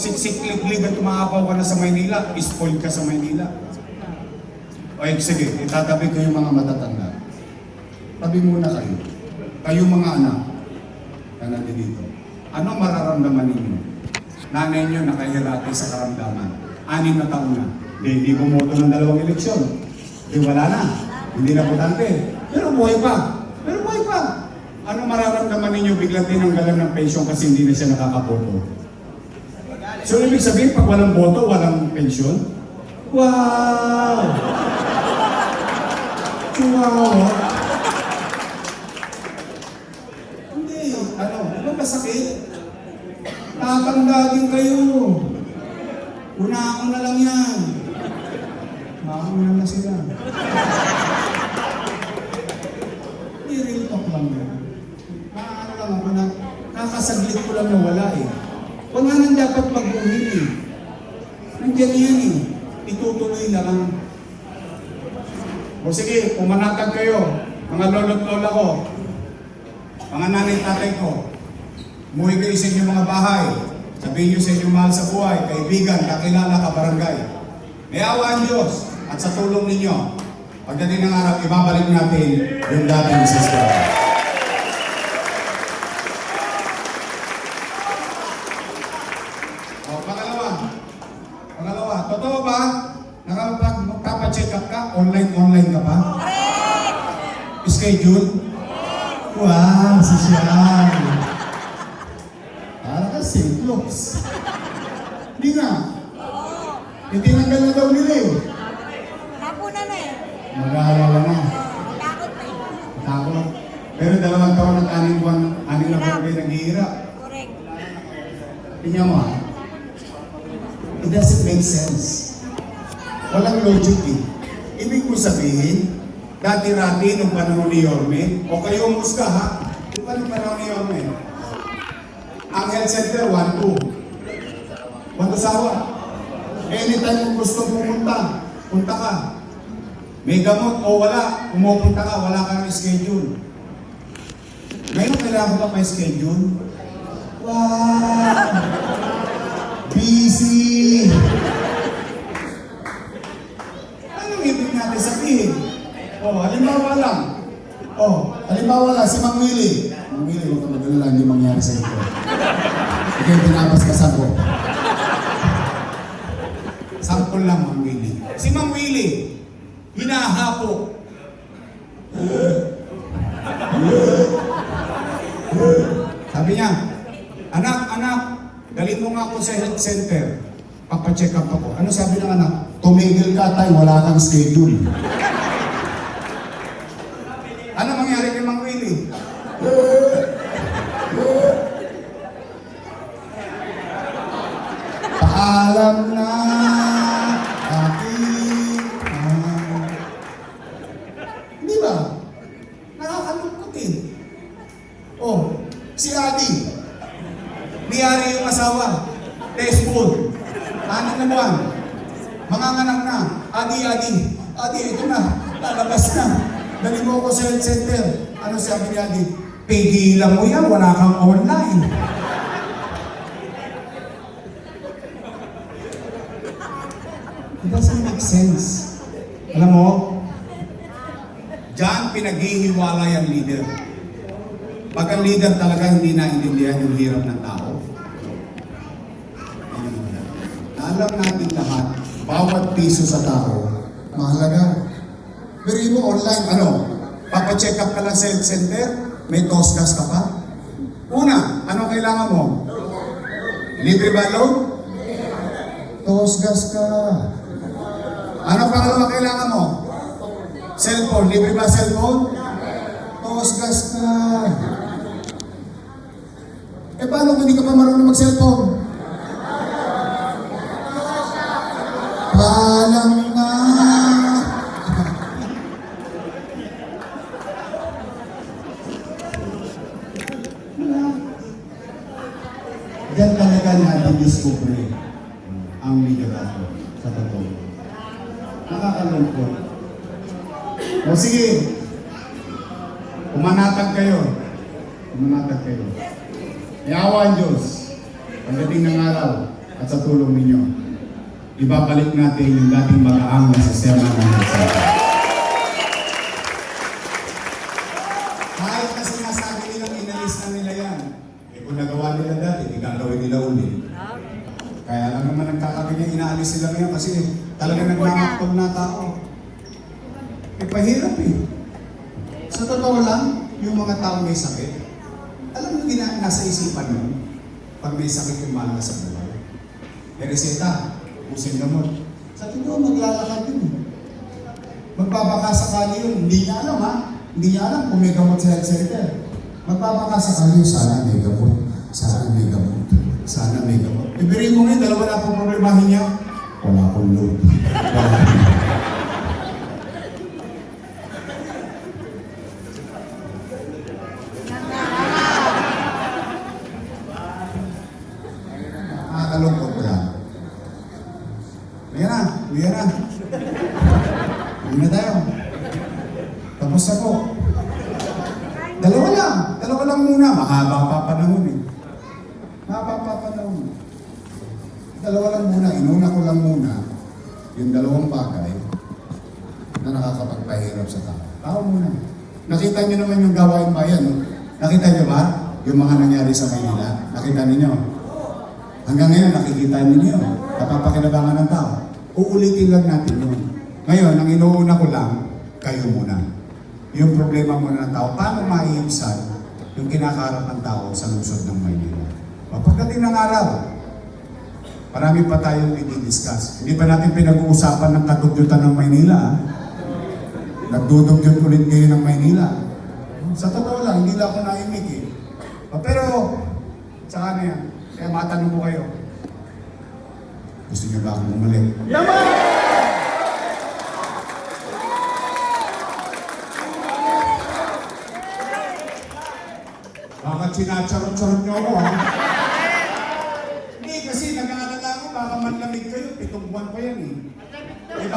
siksik-liglig at umaapaw ka na sa Maynila, spoiled ka sa Maynila. O eh, sige, itatabi ko yung mga matatanda. Tabi muna kayo. Kayo mga anak na nandito dito. Ano mararamdaman ninyo? Nanay nyo nakahirati sa karamdaman. Anim na taon na. Di, hindi bumoto ng dalawang eleksyon. Di wala na. Hindi na botante. Pero buhay pa. Pero buhay pa. Ano mararamdaman ninyo biglang tinanggalan ng pension kasi hindi na siya nakakaboto? So, ibig sabihin, pag walang boto, walang pension? Wow! Wow! Hindi. Ano? Di ba masakit? Tatanda din kayo. Una-una lang yan. Mauna na sila. Hindi real talk lang yan. Maano lang ako na, kakasaglit ko lang na wala eh. Nga nang dapat mag-uwi eh. Nandiyan yan eh. Itutuloy na lang. O sige, pumanatag kayo, mga lolo't lola ko, mga nanay tatay ko, umuwi kayo sa inyong mga bahay, sabihin niyo sa inyong mahal sa buhay, kaibigan, kakilala, kabarangay. May awa ang Diyos at sa tulong ninyo, pagdating ng araw, ibabalik natin yung dating system. O, pangalawa. Pangalawa, totoo ba? Nakapag-check up ka? Online-online ka pa? Schedule? Wow, si Sian. Para ka St. Luke's. Hindi nga. Itinanggal na daw nila eh. Napunan na eh. Mag-aalala na. Takot na eh. Takot. Pero dalawang taon at aning buwan, aning na buwan kayo naghihirap. Correct. Tingnan mo ah. It doesn't make sense. Walang logic eh. Ibig mo sabihin, dati-rati nung panahon ni Yorme, o kayo musga ha, di ba nung panahon ni Yorme? Ang health center, 1-2. 1 sawa. Anytime mo gusto pumunta, punta ka. May gamot o wala, pumupunta ka, wala kang schedule. Ngayon kailangan ko pa schedule? Wow! Busy! Anong ibig natin sabihin? Oh, halimbawa lang. Oh, halimbawa lang, si Mang Willie. Mang Willie, huwag ka mag-alala, hindi mangyari sa ito. Ikaw yung pinapaspasan ko. Sampol lang, Mang Willie. Si Mang Willie, hinahapo. Sabi niya, anak, anak, dali mo nga ako sa health center. Papacheck up ako. Ano sabi ng anak? Tumigil ka tayo, wala kang schedule. Anak na buwan. Mga anak na. Adi, Adi. Adi, ito na. Lalabas na. Dali mo ako sa health center. Ano sabi ni Adi? Pigilan mo yan. Wala kang online. It doesn't make sense. Alam mo, Diyan pinaghihiwalay ang leader. Pag ang leader talaga hindi naintindihan yung hirap ng tao. Alam natin lahat, bawat piso sa tao, mahalaga. Pero mo online, ano? Papacheck up ka lang sa health center, may toss gas ka pa? Una, ano kailangan mo? Libre ba load? Toss gas ka. Ano pangalawa kailangan mo? Cellphone, libre ba cellphone? Toos gas ka. Eh paano kung hindi ka pa marunong mag-cellphone? Diyan talaga natin discover ang liderato sa totoo. Nakakalungkot. O sige, umanatag kayo. Umanatag kayo. Yawa ang Diyos. Pagdating ng araw, at sa tulong ninyo, ibabalik natin yung dating mag-aang na sistema ng kalsada. Kahit na sinasabi nilang inalis na nila yan, eh kung nagawa nila dati, di gagawin nila ulit. Kaya lang naman nagkakaganyan, inaalis sila ngayon kasi talaga nagmamaktog na tao. Eh, pahirap eh. Sa totoo lang, yung mga tao may sakit, alam mo gina nasa isipan mo, pag may sakit yung mahal sa buhay. Eh, reseta, usin gamot. Sa totoo, maglalakad yun. Magbabaka sakali yun. Hindi niya alam ha. Hindi niya alam kung may gamot sa health center. Magbabaka sakali yun, sana may gamot. Sana may gamot. Sana may gamot. Ibigay mo ngayon, dalawa na po problemahin niya. Wala akong load. Wala akong load. Nakakalungkot ko lang. Uwi na, uwi na. Uwi na tayo. Tapos na po. Dalawa lang, dalawa lang muna. Mahaba pa panahon eh. Mahaba pa panahon. Dalawa lang muna, inuna ko lang muna yung dalawang bagay na nakakapagpahirap sa tao. Tao muna. Nakita niyo naman yung gawain bayan. No? Nakita niyo ba yung mga nangyari sa Maynila? Nakita niyo? Hanggang ngayon, nakikita ninyo, napapakinabangan ng tao. Uulitin lang natin yun. Ngayon, ang inuuna ko lang, kayo muna. Yung problema muna ng tao, paano maiibsan yung kinakaharap ng tao sa lungsod ng Maynila? Pagdating ng araw, marami pa tayong i-discuss. Hindi pa natin pinag-uusapan ng kadugyutan ng Maynila. ah. Nagdudugyot ulit ngayon ng Maynila. Sa totoo lang, hindi lang ako naimik eh. O, Pero, sa ano yan? Kaya matanong ko kayo. Gusto niyo ba akong bumalik? Bakit sinacharot-charot niyo ako, ha? Hindi, kasi nag-aalala ako, baka manlamig kayo. Pitong buwan pa yan, eh. Eh,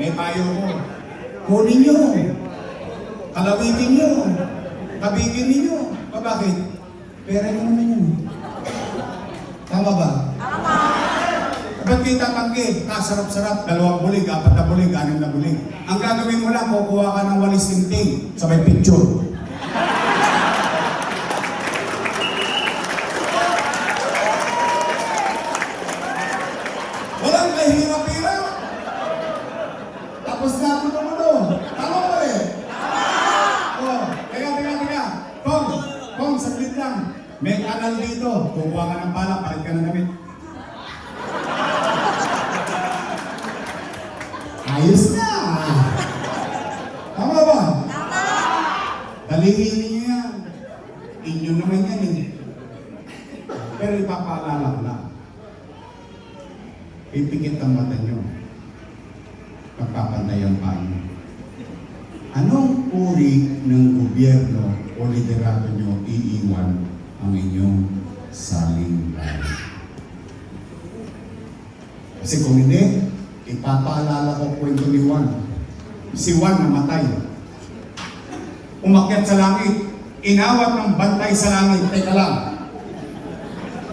May payo ko. Kunin nyo. Kalawitin nyo. Kabigin ninyo. O bakit? Pera nyo naman yun. Tama ba? Tama. Ba't kita tanggi? Kasarap-sarap. Dalawang bulig, apat na bulig, anim na bulig. Ang gagawin mo lang, kukuha ka ng walis tinting sa may picture. Walang kahirap-hirap. Tapos na ako naman o. Tama ba eh? Tama! Oh, teka, teka, teka. Kong, Kong, saglit lang. May kanal dito. Kukuha ka ng bala, palit ka ng damit. Ayos na! Tama ba? Tama! Dalhin niyo yan. Inyo naman yan eh. Pero ipapaalala ko lang. Pipikit ang mata nyo. Pagpapantay ang paa nyo. Anong uri ng gobyerno o liderato nyo iiwan ang inyong saling bayan? Kasi kung hindi, ipapaalala ko kwento ni Juan. Si Juan namatay. Umakyat sa langit. Inawat ng bantay sa langit. Teka lang.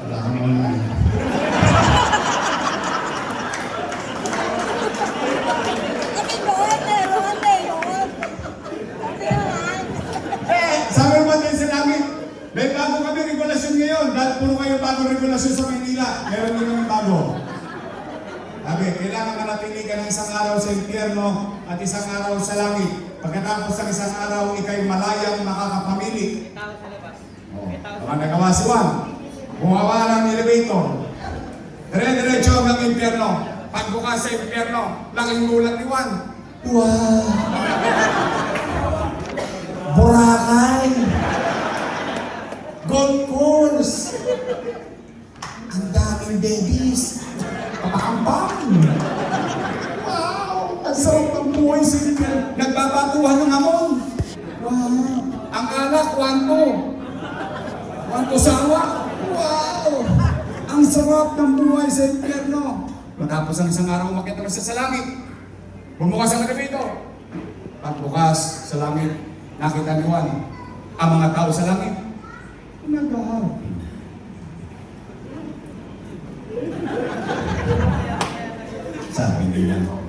Wala ka naman lang. Sabi naman din sa langit, may bago kami regulasyon ngayon. Dahil puro kayo bago regulasyon sa Maynila. Meron din kami bago. Sabi, kailangan manatili ka ng isang araw sa impyerno at isang araw sa langit. Pagkatapos ng isang araw, ikay malayang makakapamili. tao sa labas. Oh, baka nagawa si Juan. Bumawa ng elevator. Dire-diretso hanggang impyerno. Pagbukas sa impyerno, laking gulat ni Juan. Wow! Boracay! Gold course! Ang daming babies! Papakambang! Ang sarap ng buhay sa impyerno. Nagbabatuhan ng hamon. Wow! Ang alak, kwanto. Kwanto sawa. Wow! Ang sarap ng buhay sa impyerno. Matapos ang isang araw, naman siya sa langit. Bumukas ang elevator. Pagbukas sa langit, nakita ni Juan ang mga tao sa langit. Nag-happy. Sabi nila,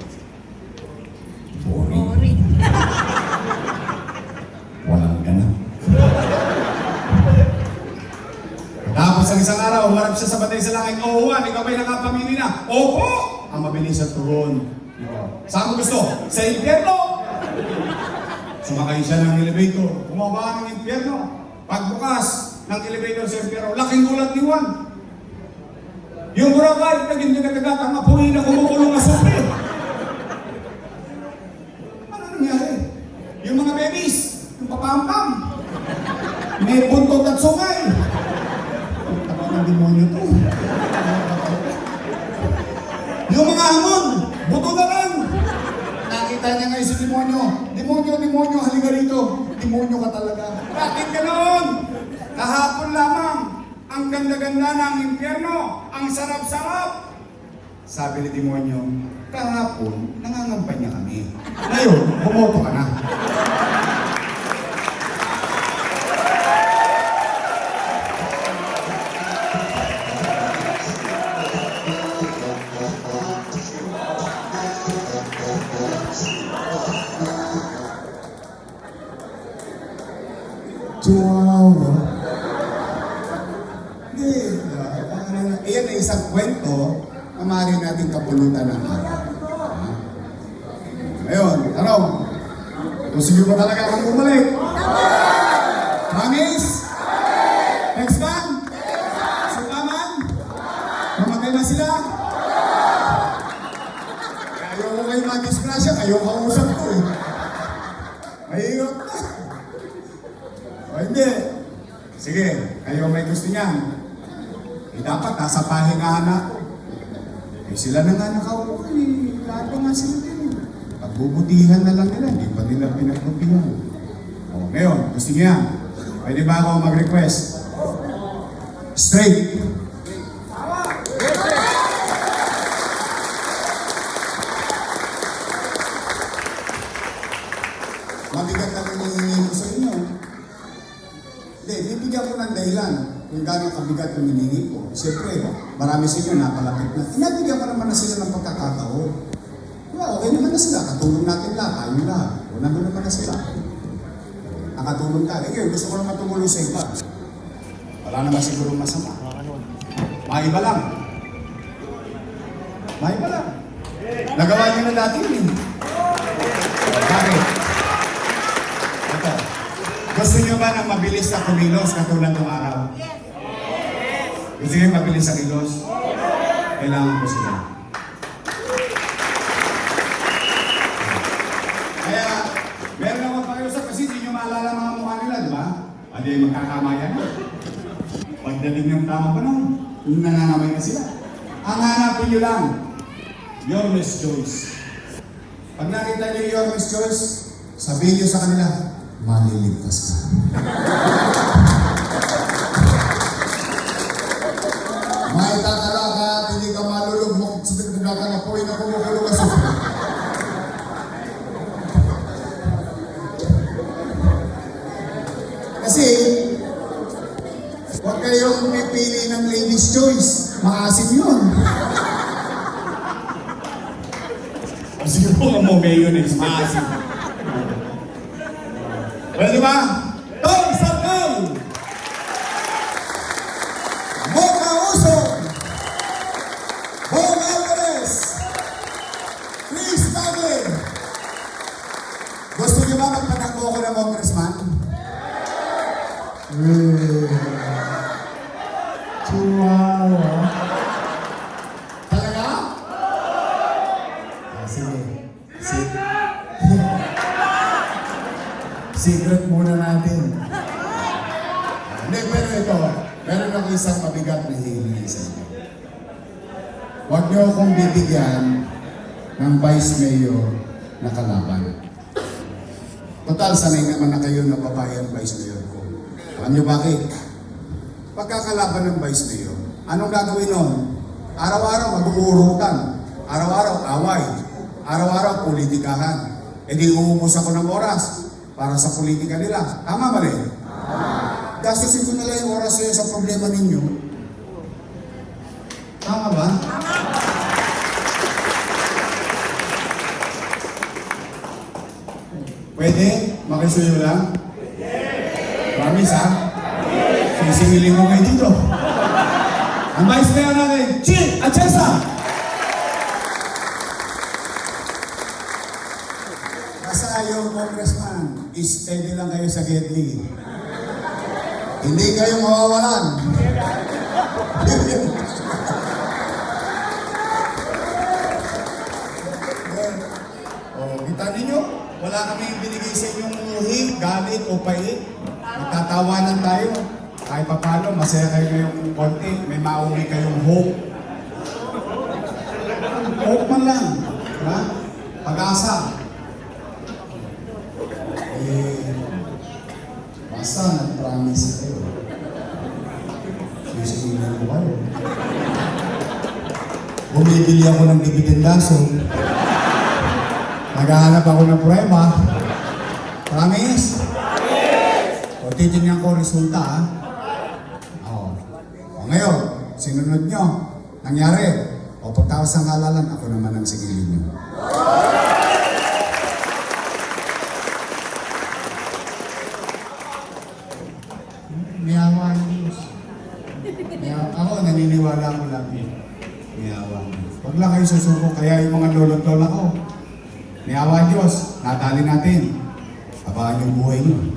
isang araw, umarap siya sa batay sa langit. Oo, Juan, ikaw ba'y nakapamili na? Opo! Ang mabilis at tugon. Saan mo gusto? Sa impyerno! Sumakay siya ng elevator. Bumaba ng impyerno. Pagbukas ng elevator sa impyerno, laking gulat ni Juan. Yung burakay, naging nagagagat ang apoy na kumukulong asupre. Ano nangyari? Yung mga babies, yung papampam, may buntot at sungay. Demonyo to. Yung mga hamon, buto na lang. Nakita niya ngayon si demonyo. Demonyo, demonyo, halika rito. Demonyo ka talaga. Bakit ganoon? Kahapon lamang, ang ganda-ganda ng impyerno, ang sarap-sarap. Sabi ni demonyo, kahapon, nangangampanya kami. Ngayon, bumoto ka na. Hindi. Uh, iyan ay isang kwento na maaari natin kapulutan ng araw. Ngayon. Gusto niyo ba talaga akong bumalik? Promise? Next time? Sukaman? Mamatay na sila? Ayaw ko kayo mag-disgrasya, kausap ko eh. Mahirap na. O hindi. Sige, kayo may gusto niyan. Eh dapat nasa pahingahan na ako. Eh sila na nga nakaupo eh. Lahat pa nga sila din. Pagbubutihan na lang nila, hindi pa nila pinagbutihan. O ngayon, gusto niyo yan. Pwede ba ako mag-request? Straight. Kung gano'ng kabigat yung hinihingi ko. Siyempre, marami sa inyo napalapit na. Inabigyan ko naman na sila ng pagkakataon. Well, okay naman na sila. Katulong natin lahat. Tayo lahat. O, nandun naman na sila. Nakatulong tayo. Eh, gusto ko naman tumulong sa iba. Wala naman siguro masama. Maiba lang. Maiba lang. Nagawa niyo na dati yun. Bakit? Ito. Gusto niyo ba ng mabilis na kumilos katulad ng araw? Gusto niyo mabilis na kilos? Kailangan ko sila. Kaya, meron ako pakiusap kasi hindi niyo maalala mga mukha nila, di ba? Pwede magkakamayan na. Pagdating ng tamang panahon, nangangamay na sila. Ang hanapin niyo lang, your Miss Joyce. Pag nakita niyo your Miss Joyce, sabihin niyo sa kanila, maliligtas ka. Tatala ka at hindi ka malulugmok sa tignan ka na po'y na kumukulong ka sa Kasi, huwag kayong pipili ng ladies choice. Maasim yun. Sige po nga mo mayonnaise, maasim. Pwede ba? Tom Secret muna natin. Hindi, pero ito, meron ako isang mabigat na hihingi sa inyo. Huwag niyo akong bibigyan ng vice mayor na kalaban. Total, sanay naman na kayo na babae ang vice mayor ko. Alam niyo bakit? pagkakalaban ng vice mayor. Anong gagawin nun? Araw-araw mag-uurutan. Araw-araw away. Araw-araw politikahan. E di uubos ako ng oras para sa politika nila. Tama mali? Gastusin ko na lang yung oras nyo sa problema ninyo. Tama ba? Pwede? Makisuyo lang? Promise ha? Sisingilin mo kayo dito. Ang vice mayor natin, Chill Achesa! Basta yung congressman, steady lang kayo sa Gedli. Hindi kayo mawawalan. oh, kita wala kami binigay sa inyong muhi, galit o pait. Nagtatawanan tayo. Kahit pa paano, masaya kayo ngayong konti. May mauwi kayong hope. Hope man lang. Ha? Pag-asa. Eh, basta nag-promise kayo. Sisingin ko kayo. Bumibili ako ng dividendaso. Naghahanap ako ng prueba. Promise? O titignan ko resulta ha. O. o ngayon, sinunod nyo. Nangyari. O pagtawas ng halalan, ako naman ang sigilin nyo. May awa ang Diyos. May awa- Ako, naniniwala ko lang yun. May awa ang Kayo susuko, kaya yung mga lolo't lola ko. May awa Diyos, nadali natin. Abaan yung buhay nyo.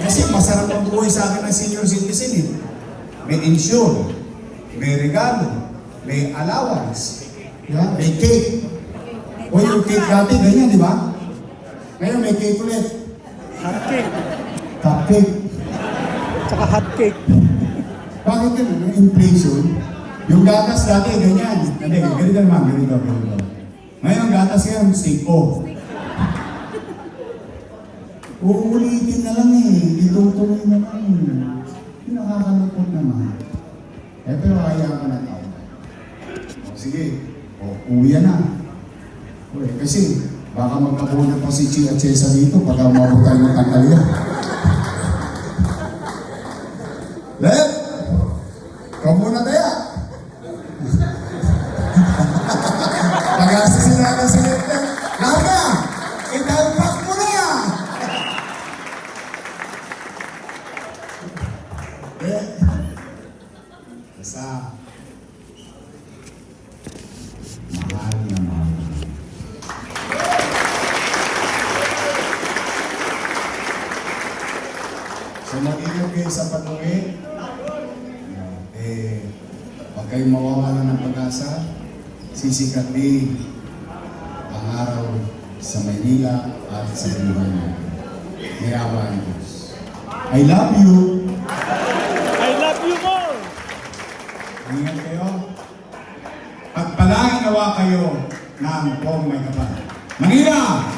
Kasi masarap ang buhay sa akin ng senior citizen eh. May insure, may regalo, may allowance, ba? may cake. O yung cake dati, ganyan, di ba? Ngayon may cake ulit. Hot cake. Cupcake. Tsaka hot cake. Bakit yun? Yung inflation? Yung gatas dati, ganyan. Hindi, ganito naman, ganito, ganito. Ngayon, gatas yan, steak o. Uulitin na lang eh. Itutuloy na lang. Yung nakakalungkot naman. Eh, pero kaya ka na tao. O, sige. O, uwi na. Uy, kasi baka magkabunan pa si Chi at Cesar dito pag umabot tayo ng tantalya. Let! Kayo sa pag-uwi. Eh, huwag kayong mawawala ng pag-asa. Sisikat din ang araw sa Maynila at sa buhay mo. May awa ang Diyos. I love you. I love you more! Ingat kayo. Pagpalain nawa kayo ng Pong May Kapal. Manila!